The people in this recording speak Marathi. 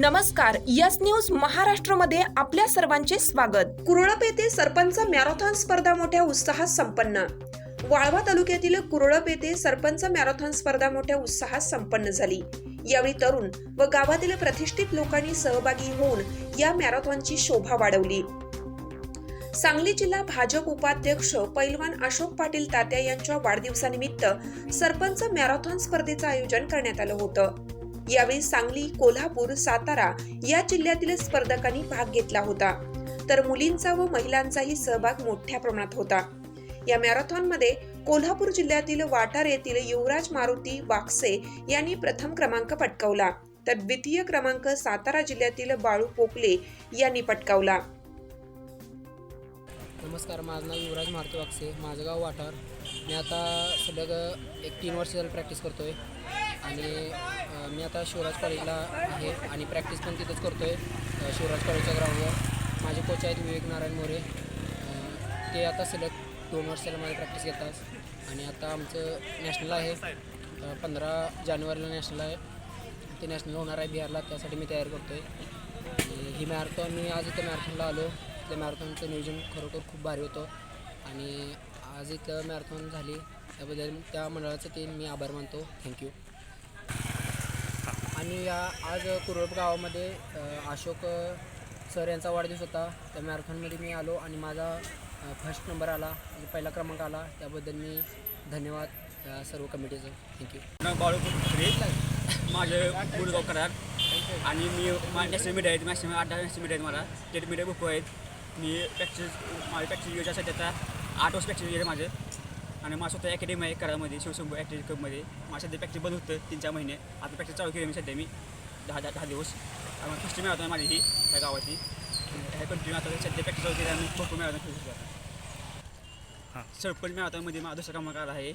नमस्कार यस न्यूज महाराष्ट्रमध्ये आपल्या सर्वांचे स्वागत. कुरळप येथे सरपंच मॅरेथॉन स्पर्धा मोठ्या उत्साहात संपन्न. वाळवा तालुक्यातील कुरळप येथे सरपंच मॅरेथॉन स्पर्धा मोठ्या उत्साहात संपन्न झाली. यावेळी तरुण व गावातील प्रतिष्ठित लोकांनी सहभागी होऊन या मॅरेथॉनची शोभा वाढवली. सांगली जिल्हा भाजप उपाध्यक्ष पैलवान अशोक पाटील तात्या यांच्या वाढदिवसानिमित्त सरपंच मॅरेथॉन स्पर्धेचं आयोजन करण्यात आलं होतं. यावेळी सांगली कोल्हापूर सातारा या जिल्ह्यातील स्पर्धकांनी भाग घेतला होता. तर मुलींचा व महिलांचाही सहभाग मोठ्या प्रमाणात होता. या मॅरेथॉनमध्ये कोल्हापूर जिल्ह्यातील वाटार येथील युवराज मारुती वाकसे यांनी प्रथम क्रमांक पटकावला. तर द्वितीय क्रमांक सातारा जिल्ह्यातील बाळू पोकले यांनी पटकावला. नमस्कार माझं नाव युवराज मारुती वाक्से माझं गाव वाठार मी आता सलग एक तीन वर्ष झालं प्रॅक्टिस करतो आहे आणि मी आता शिवराज कॉलेजला आहे आणि प्रॅक्टिस पण तिथंच करतो आहे शिवराज कॉलेजच्या ग्राउंडवर. माझे कोच आहेत विवेक नारायण मोरे. ते आता सिलेक्ट दोन वर्षाला माझी प्रॅक्टिस घेतात. आणि आता आमचं नॅशनल आहे. पंधरा जानेवारीला नॅशनल आहे. ते नॅशनल होणार आहे बिहारला त्यासाठी मी तयार करतो आहे आणि ही मॅरेथॉन मी आज इथं मॅरेथॉनला आलो. त्या मॅरेथॉनचं नियोजन खरोखर खूप भारी होतं. आणि आज इथं मॅरेथॉन झाली. त्याबद्दल त्या मंडळाचं ते मी आभार मानतो. थँक्यू आणि या आज कुरळप गावामध्ये अशोक सर यांचा वाढदिवस होता. त्या मॅरेथॉनमध्ये मी आलो आणि माझा फर्स्ट नंबर आला म्हणजे पहिला क्रमांक आला. त्याबद्दल मी धन्यवाद सर्व कमिटीचं. थँक्यू बाळू माझे गुडगाव करार आणि मी माझ्या नॅशनल मीडिया आहेत. मॅक्सिमम आठ दहा नॅशनल मीडिया आहेत मला. स्टेट मीडिया बुक आहेत. मी प्रॅक्टिस माझी प्रॅक्टिस योजना आता आठ वर्ष प्रॅक्टिस आहे माझे. आणि माझं स्वतः अकॅडमी आहे करामध्ये शिवशंभू ॲक्टिव्ह क्लबमध्ये माझं सध्या प्रॅक्टिस बंद होतं तीन चार महिने. आता प्रॅक्टिस चालू केली मी सध्या मी. दहा दहा दहा दिवस. आणि फर्स्ट मिळवतो माझी ही त्या गावाची ह्या कंटिन्यू आता सध्या प्रॅक्टिस चालू केली आणि मिळवतो खेळू शकतो सरपंच मिळवतामध्ये माझा दुसरा क्रमांक आहे.